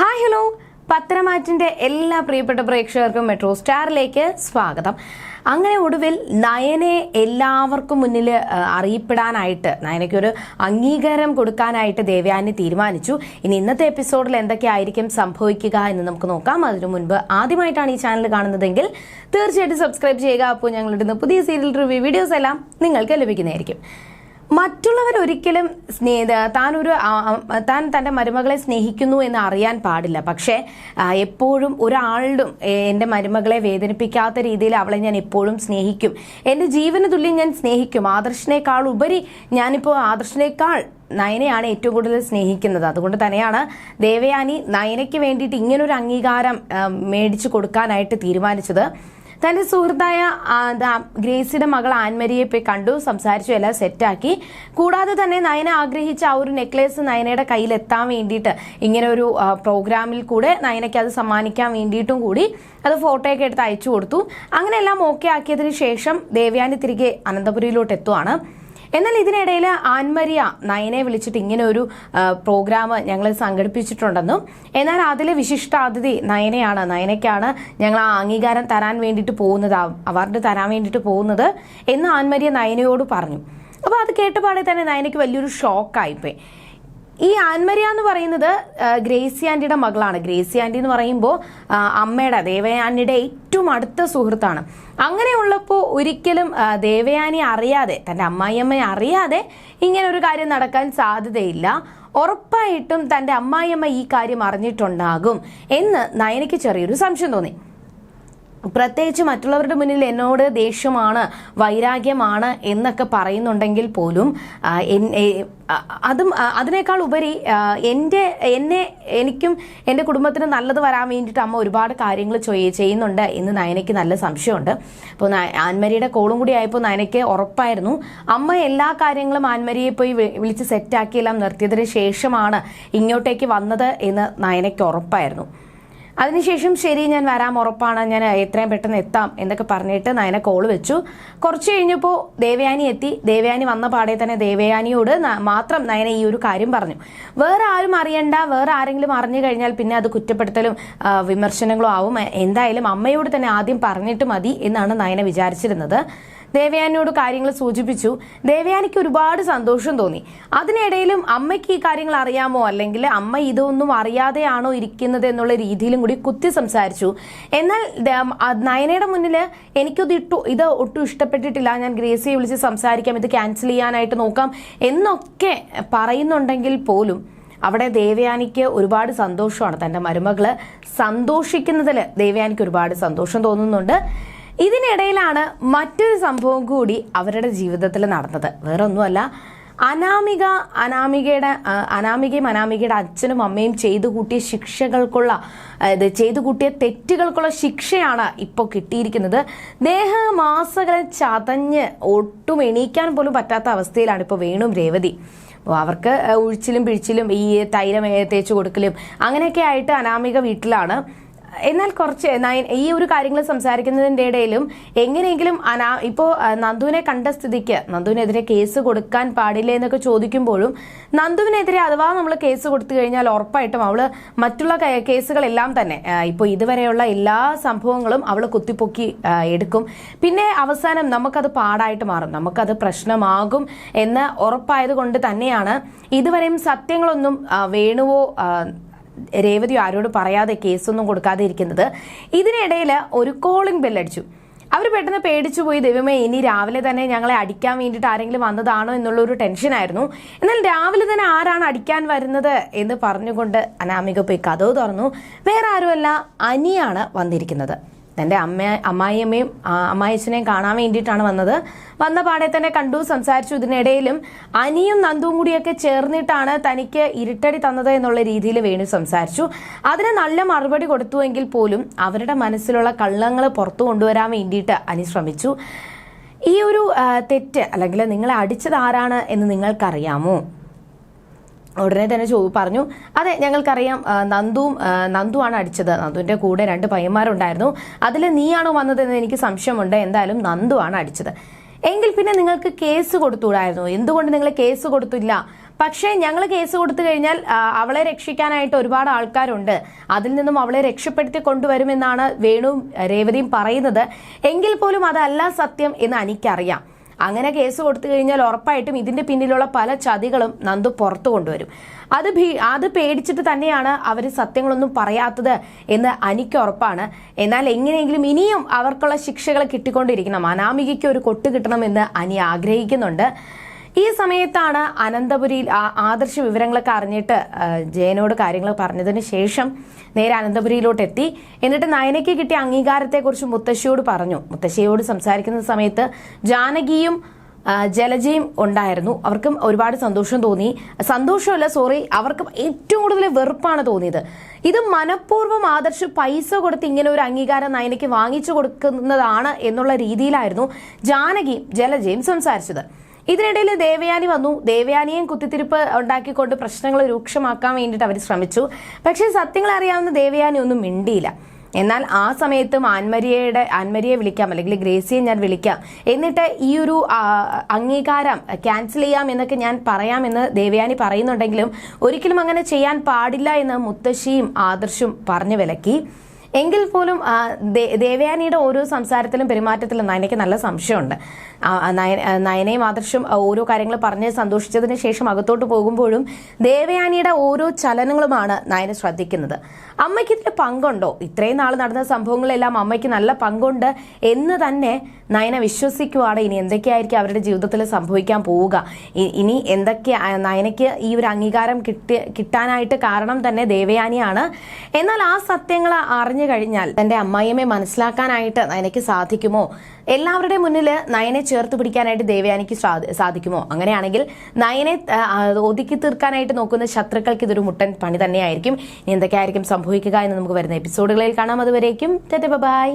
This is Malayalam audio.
ഹായ് ഹലോ പത്തനമാറ്റിന്റെ എല്ലാ പ്രിയപ്പെട്ട പ്രേക്ഷകർക്കും മെട്രോ സ്റ്റാറിലേക്ക് സ്വാഗതം. അങ്ങനെ ഒടുവിൽ നയനെ എല്ലാവർക്കും മുന്നിൽ അറിയപ്പെടാനായിട്ട് നയനയ്ക്കൊരു അംഗീകാരം കൊടുക്കാനായിട്ട് ദേവയാനി തീരുമാനിച്ചു. ഇനി ഇന്നത്തെ എപ്പിസോഡിൽ എന്തൊക്കെയായിരിക്കും സംഭവിക്കുക എന്ന് നമുക്ക് നോക്കാം. അതിനു മുൻപ് ആദ്യമായിട്ടാണ് ഈ ചാനൽ കാണുന്നതെങ്കിൽ തീർച്ചയായിട്ടും സബ്സ്ക്രൈബ് ചെയ്യുക. അപ്പോൾ ഞങ്ങളുടെ പുതിയ സീരിയൽ റിവ്യൂ വീഡിയോസ് എല്ലാം നിങ്ങൾക്ക് ലഭിക്കുന്നതായിരിക്കും. മറ്റുള്ളവർ ഒരിക്കലും ആ, ആ, താൻ തന്റെ മരുമകളെ സ്നേഹിക്കുന്നു എന്ന് അറിയാൻ പാടില്ല. പക്ഷേ എപ്പോഴും ഒരാളും എന്റെ മരുമകളെ വേദനിപ്പിക്കാത്ത രീതിയിൽ അവളെ ഞാൻ എപ്പോഴും സ്നേഹിക്കും. എന്റെ ജീവന തുല്യം ഞാൻ സ്നേഹിക്കും. ആദർശിനേക്കാൾ ഉപരി ഞാനിപ്പോൾ ആദർശിനേക്കാൾ നയനയാണ് ഏറ്റവും കൂടുതൽ സ്നേഹിക്കുന്നത്. അതുകൊണ്ട് തന്നെയാണ് ദേവയാനി നയനയ്ക്ക് വേണ്ടിയിട്ട് ഇങ്ങനൊരു അംഗീകാരം മേടിച്ചു കൊടുക്കാനായിട്ട് തീരുമാനിച്ചത്. തന്റെ സുഹൃത്തായ ഗ്രേസിയുടെ മകൾ ആൻമരിയെ പോയി കണ്ടു സംസാരിച്ചു എല്ലാം സെറ്റാക്കി. കൂടാതെ തന്നെ നയന ആഗ്രഹിച്ച ആ ഒരു നെക്ലേസ് നയനയുടെ കയ്യിൽ എത്താൻ വേണ്ടിയിട്ട് ഇങ്ങനെ ഒരു പ്രോഗ്രാമിൽ കൂടെ നയനയ്ക്ക് അത് സമ്മാനിക്കാൻ വേണ്ടിയിട്ടും കൂടി അത് ഫോട്ടോയൊക്കെ എടുത്ത് അയച്ചു കൊടുത്തു. അങ്ങനെ എല്ലാം ഓക്കെ ആക്കിയതിന് ശേഷം ദേവയാനി തിരികെ അനന്തപുരിയിലോട്ട് എത്തുവാണ് എന്നാൽ ഇതിനിടയിൽ ആൻമരിയ നയനെ വിളിച്ചിട്ട് ഇങ്ങനെ ഒരു പ്രോഗ്രാം ഞങ്ങൾ സംഘടിപ്പിച്ചിട്ടുണ്ടെന്നും എന്നാൽ അതിലെ വിശിഷ്ടാതിഥി നയനയാണ് നയനയ്ക്കാണ് ഞങ്ങൾ ആ അംഗീകാരം തരാൻ വേണ്ടിയിട്ട് പോകുന്നത് അവാർഡ് തരാൻ വേണ്ടിയിട്ട് പോകുന്നത് എന്ന് ആൻമരിയ നയനയോട് പറഞ്ഞു. അപ്പോൾ അത് കേട്ടപാടെ തന്നെ നയനയ്ക്ക് വലിയൊരു ഷോക്കായിപ്പോയി. ഈ ആൻമരിയ എന്ന് പറയുന്നത് ഗ്രേസി ആന്റിയുടെ മകളാണ്. ഗ്രേസി ആന്റി എന്ന് പറയുമ്പോൾ അമ്മയുടെ ദേവയാനിയുടെ ഏറ്റവും അടുത്ത സുഹൃത്താണ്. അങ്ങനെയുള്ളപ്പോൾ ഒരിക്കലും ദേവയാനി അറിയാതെ തന്റെ അമ്മായിയമ്മയെ അറിയാതെ ഇങ്ങനെ ഒരു കാര്യം നടക്കാൻ സാധ്യതയില്ല. ഉറപ്പായിട്ടും തന്റെ അമ്മായിയമ്മ ഈ കാര്യം അറിഞ്ഞിട്ടുണ്ടാകും എന്ന് നയനയ്ക്ക് ചെറിയൊരു സംശയം തോന്നി. പ്രത്യേകിച്ച് മറ്റുള്ളവരുടെ മുന്നിൽ എന്നോട് ദേഷ്യമാണ് വൈരാഗ്യമാണ് എന്നൊക്കെ പറയുന്നുണ്ടെങ്കിൽ പോലും അതും അതിനേക്കാൾ ഉപരി എന്റെ എന്നെ എനിക്കും എന്റെ കുടുംബത്തിന് നല്ലത് വരാൻ വേണ്ടിയിട്ട് അമ്മ ഒരുപാട് കാര്യങ്ങൾ ചെയ്യ- ചെയ്യുന്നുണ്ട് എന്ന് നയനയ്ക്ക് നല്ല സംശയമുണ്ട്. അപ്പോൾ ആൻമരിയുടെ കോളും കൂടി ആയപ്പോൾ നയനയ്ക്ക് ഉറപ്പായിരുന്നു. അമ്മ എല്ലാ കാര്യങ്ങളും ആൻമരിയെ പോയി വിളിച്ച് സെറ്റാക്കിയെല്ലാം നിർത്തിയതിന് ശേഷമാണ് ഇങ്ങോട്ടേക്ക് വന്നത് എന്ന് നയനയ്ക്ക് ഉറപ്പായിരുന്നു. അതിനുശേഷം ശരി ഞാൻ വരാം ഉറപ്പാണ് ഞാൻ എത്രയും പെട്ടെന്ന് എത്താം എന്നൊക്കെ പറഞ്ഞിട്ട് നയന കോൾ വെച്ചു. കുറച്ച് കഴിഞ്ഞപ്പോൾ ദേവയാനി എത്തി. ദേവയാനി വന്ന പാടെ തന്നെ ദേവയാനിയോട് മാത്രം നയന ഈ ഒരു കാര്യം പറഞ്ഞു. വേറെ ആരും അറിയണ്ട വേറെ ആരെങ്കിലും അറിഞ്ഞു കഴിഞ്ഞാൽ പിന്നെ അത് കുറ്റപ്പെടുത്തലും വിമർശനങ്ങളും ആവും. എന്തായാലും അമ്മയോട് തന്നെ ആദ്യം പറഞ്ഞിട്ട് മതി എന്നാണ് നയന വിചാരിച്ചിരുന്നത്. ദേവയാനിയോട് കാര്യങ്ങൾ സൂചിപ്പിച്ചു. ദേവയാനിക്ക് ഒരുപാട് സന്തോഷം തോന്നി. അതിനിടയിലും അമ്മയ്ക്ക് ഈ കാര്യങ്ങൾ അറിയാമോ? അല്ലെങ്കിൽ അമ്മ ഇതൊന്നും അറിയാതെയാണോ ഇരിക്കുന്നത് എന്നുള്ള രീതിയിലും കൂടി കുത്തി സംസാരിച്ചു. എന്നാൽ നയനയുടെ മുന്നിൽ എനിക്കത് ഇട്ടു ഇത് ഒട്ടും ഇഷ്ടപ്പെട്ടിട്ടില്ല. ഞാൻ ഗ്രേസിയെ വിളിച്ച് സംസാരിക്കാം ഇത് ക്യാൻസൽ ചെയ്യാനായിട്ട് നോക്കാം എന്നൊക്കെ പറയുന്നുണ്ടെങ്കിൽ പോലും അവിടെ ദേവയാനിക്ക് ഒരുപാട് സന്തോഷമാണ്. തന്റെ മരുമകൾ സന്തോഷിക്കുന്നതിൽ ദേവയാനിക്ക് ഒരുപാട് സന്തോഷം തോന്നുന്നുണ്ട്. ഇതിനിടയിലാണ് മറ്റൊരു സംഭവം കൂടി അവരുടെ ജീവിതത്തിൽ നടന്നത്. വേറെ ഒന്നുമല്ല അനാമിക അനാമികയുടെ അനാമികയും അനാമികയുടെ അച്ഛനും അമ്മയും ചെയ്തു കൂട്ടിയ ശിക്ഷകൾക്കുള്ള അതായത് ചെയ്തു കൂട്ടിയ തെറ്റുകൾക്കുള്ള ശിക്ഷയാണ് ഇപ്പോൾ കിട്ടിയിരിക്കുന്നത്. ദേഹമാസകളെ ചതഞ്ഞ് ഒട്ടും എണീക്കാൻ പോലും പറ്റാത്ത അവസ്ഥയിലാണ് ഇപ്പോൾ വേണും രേവതി. അപ്പോൾ അവർക്ക് ഉഴിച്ചിലും പിഴിച്ചിലും ഈ തൈരം തേച്ച് കൊടുക്കലും അങ്ങനെയൊക്കെ ആയിട്ട് അനാമിക വീട്ടിലാണ്. എന്നാൽ കുറച്ച് ഈ ഒരു കാര്യങ്ങൾ സംസാരിക്കുന്നതിന്റെ ഇടയിലും എങ്ങനെയെങ്കിലും അനാ ഇപ്പോൾ നന്ദുവിനെ കണ്ട സ്ഥിതിക്ക് നന്ദുവിനെതിരെ കേസ് കൊടുക്കാൻ പാടില്ല എന്നൊക്കെ ചോദിക്കുമ്പോഴും നന്ദുവിനെതിരെ അഥവാ നമ്മൾ കേസ് കൊടുത്തു കഴിഞ്ഞാൽ ഉറപ്പായിട്ടും അവൾ മറ്റുള്ള കേസുകളെല്ലാം തന്നെ ഇപ്പോൾ ഇതുവരെയുള്ള എല്ലാ സംഭവങ്ങളും അവൾ കുത്തിപ്പൊക്കി എടുക്കും. പിന്നെ അവസാനം നമുക്കത് പാടായിട്ട് മാറും. നമുക്കത് പ്രശ്നമാകും എന്ന് ഉറപ്പായത് കൊണ്ട് തന്നെയാണ് ഇതുവരെയും സത്യങ്ങളൊന്നും വേണുവോ ആ, രേവതിയോ ആരോട് പറയാതെ കേസൊന്നും കൊടുക്കാതെ ഇരിക്കുന്നത്. ഇതിനിടയിൽ ഒരു കോളിംഗ് ബെല്ലടിച്ചു അവർ പെട്ടെന്ന് പേടിച്ചു പോയി ദൈവമേ ഇനി രാവിലെ തന്നെ ഞങ്ങളെ അടിക്കാൻ വേണ്ടിയിട്ട് ആരെങ്കിലും വന്നതാണോ എന്നുള്ള ഒരു ടെൻഷനായിരുന്നു എന്നാൽ രാവിലെ തന്നെ ആരാണ് അടിക്കാൻ വരുന്നത് എന്ന് പറഞ്ഞുകൊണ്ട് അനാമിക പോയി കഥവ് തുറന്നു. വേറെ ആരുമല്ല അനിയാണ് വന്നിരിക്കുന്നത്. തന്റെ അമ്മ അമ്മായിയമ്മയും അമ്മായിച്ചനെയും കാണാൻ വേണ്ടിയിട്ടാണ് വന്നത്. വന്ന പാടെ തന്നെ കണ്ടു സംസാരിച്ചു. ഇതിനിടയിലും അനിയും നന്ദുവും കൂടിയൊക്കെ ചേർന്നിട്ടാണ് തനിക്ക് ഇരുട്ടടി തന്നത് എന്നുള്ള രീതിയിൽ വേണു സംസാരിച്ചു. അതിന് നല്ല മറുപടി കൊടുത്തുവെങ്കിൽ പോലും അവരുടെ മനസ്സിലുള്ള കള്ളങ്ങൾ പുറത്തു കൊണ്ടുവരാൻ വേണ്ടിയിട്ട് അനി ശ്രമിച്ചു. ഈ ഒരു തെറ്റ് അല്ലെങ്കിൽ നിങ്ങളെ അടിച്ചത് ആരാണ് എന്ന് നിങ്ങൾക്കറിയാമോ? ഉടനെ തന്നെ ചോ പറഞ്ഞു. അതെ ഞങ്ങൾക്കറിയാം നന്ദുവും നന്ദുവാണ് അടിച്ചത്. നന്ദുവിന്റെ കൂടെ രണ്ട് പയ്യന്മാരുണ്ടായിരുന്നു. അതിൽ നീയാണോ വന്നതെന്ന് എനിക്ക് സംശയമുണ്ട്. എന്തായാലും നന്ദുവാണ് അടിച്ചത്. എങ്കിൽ പിന്നെ നിങ്ങൾക്ക് കേസ് കൊടുത്തുകൂടായിരുന്നു? എന്തുകൊണ്ട് നിങ്ങൾ കേസ് കൊടുത്തില്ല? പക്ഷേ ഞങ്ങൾ കേസ് കൊടുത്തു കഴിഞ്ഞാൽ അവളെ രക്ഷിക്കാനായിട്ട് ഒരുപാട് ആൾക്കാരുണ്ട്. അതിൽ നിന്നും അവളെ രക്ഷപ്പെടുത്തി കൊണ്ടുവരുമെന്നാണ് വേണുവും രേവതിയും പറയുന്നത്. എങ്കിൽ പോലും അതല്ല സത്യം എന്ന് എനിക്കറിയാം. അങ്ങനെ കേസ് കൊടുത്തു കഴിഞ്ഞാൽ ഉറപ്പായിട്ടും ഇതിന്റെ പിന്നിലുള്ള പല ചതികളും നന്ദു പുറത്തു കൊണ്ടുവരും. അത് ഭീ അത് പേടിച്ചിട്ട് തന്നെയാണ് അവർ സത്യങ്ങളൊന്നും പറയാത്തത് എന്ന് എനിക്ക് ഉറപ്പാണ്. എന്നാൽ എങ്ങനെയെങ്കിലും ഇനിയും അവർക്കുള്ള ശിക്ഷകൾ കിട്ടിക്കൊണ്ടിരിക്കണം. അനാമികയ്ക്ക് ഒരു കൊട്ട് കിട്ടണമെന്ന് അനി ആഗ്രഹിക്കുന്നുണ്ട്. ഈ സമയത്താണ് അനന്തപുരിയിൽ ആദർശ വിവരങ്ങളൊക്കെ അറിഞ്ഞിട്ട് ജയനോട് കാര്യങ്ങൾ പറഞ്ഞതിന് ശേഷം നേരെ അനന്തപുരിയിലോട്ട് എത്തി. എന്നിട്ട് നയനയ്ക്ക് കിട്ടിയ അംഗീകാരത്തെക്കുറിച്ച് മുത്തശ്ശിയോട് പറഞ്ഞു. മുത്തശ്ശിയോട് സംസാരിക്കുന്ന സമയത്ത് ജാനകിയും ജലജയും ഉണ്ടായിരുന്നു. അവർക്കും ഒരുപാട് സന്തോഷം തോന്നി. സന്തോഷമല്ല സോറി അവർക്ക് ഏറ്റവും കൂടുതൽ വെറുപ്പാണ് തോന്നിയത്. ഇത് മനഃപൂർവം ആദർശ് പൈസ കൊടുത്ത് ഇങ്ങനെ ഒരു അംഗീകാരം നയനയ്ക്ക് വാങ്ങിച്ചു കൊടുക്കുന്നതാണ് എന്നുള്ള രീതിയിലായിരുന്നു ജാനകിയും ജലജയും സംസാരിച്ചത്. ഇതിനിടയിൽ ദേവയാനി വന്നു. ദേവയാനിയും കുത്തിത്തിരിപ്പ് ഉണ്ടാക്കിക്കൊണ്ട് പ്രശ്നങ്ങൾ രൂക്ഷമാക്കാൻ വേണ്ടിയിട്ട് അവർ ശ്രമിച്ചു. പക്ഷേ സത്യങ്ങൾ അറിയാവുന്ന ദേവയാനി ഒന്നും മിണ്ടിയില്ല. എന്നാൽ ആ സമയത്തും ആൻമരിയയുടെ ആൻമരിയെ വിളിക്കാം അല്ലെങ്കിൽ ഗ്രേസിയെ ഞാൻ വിളിക്കാം എന്നിട്ട് ഈ ഒരു അംഗീകാരം ക്യാൻസൽ ചെയ്യാം എന്നൊക്കെ ഞാൻ പറയാമെന്ന് ദേവയാനി പറയുന്നുണ്ടെങ്കിലും ഒരിക്കലും അങ്ങനെ ചെയ്യാൻ പാടില്ല എന്ന് മുത്തശ്ശിയും ആദർശും പറഞ്ഞു വിലക്കി. എങ്കിൽ പോലും ദേവയാനിയുടെ ഓരോ സംസാരത്തിലും പെരുമാറ്റത്തിലും നയനയ്ക്ക് നല്ല സംശയമുണ്ട്. നയനയും ആദർശും ഓരോ കാര്യങ്ങൾ പറഞ്ഞ് സന്തോഷിച്ചതിന് ശേഷം അകത്തോട്ട് പോകുമ്പോഴും ദേവയാനിയുടെ ഓരോ ചലനങ്ങളുമാണ് നയന ശ്രദ്ധിക്കുന്നത്. അമ്മയ്ക്ക് ഇതിൽ പങ്കുണ്ടോ? ഇത്രയും നാൾ നടന്ന സംഭവങ്ങളെല്ലാം അമ്മയ്ക്ക് നല്ല പങ്കുണ്ട് എന്ന് തന്നെ നയന വിശ്വസിക്കുവാണ്. ഇനി എന്തൊക്കെയായിരിക്കും അവരുടെ ജീവിതത്തിൽ സംഭവിക്കാൻ പോവുക? ഇനി എന്തൊക്കെ നയനയ്ക്ക് ഈ ഒരു അംഗീകാരം കിട്ടി കിട്ടാനായിട്ട് കാരണം തന്നെ ദേവയാനിയാണ്. എന്നാൽ ആ സത്യങ്ങൾ അറിഞ്ഞു കഴിഞ്ഞാൽ തന്റെ അമ്മായിയമ്മയെ മനസ്സിലാക്കാനായിട്ട് നയനയ്ക്ക് സാധിക്കുമോ? എല്ലാവരുടെയും മുന്നിൽ നയനെ ചേർത്ത് പിടിക്കാനായിട്ട് ദേവയാനിക്ക് സാധിക്കുമോ? അങ്ങനെയാണെങ്കിൽ നയനെ ഒതുക്കി തീർക്കാനായിട്ട് നോക്കുന്ന ശത്രുക്കൾക്ക് ഇതൊരു മുട്ടൻ പണി തന്നെയായിരിക്കും. ഇനി എന്തൊക്കെയായിരിക്കും സംഭവിക്കുക എന്ന് നമുക്ക് വരുന്ന എപ്പിസോഡുകളിൽ കാണാം. അതുവരേക്കും ബൈ.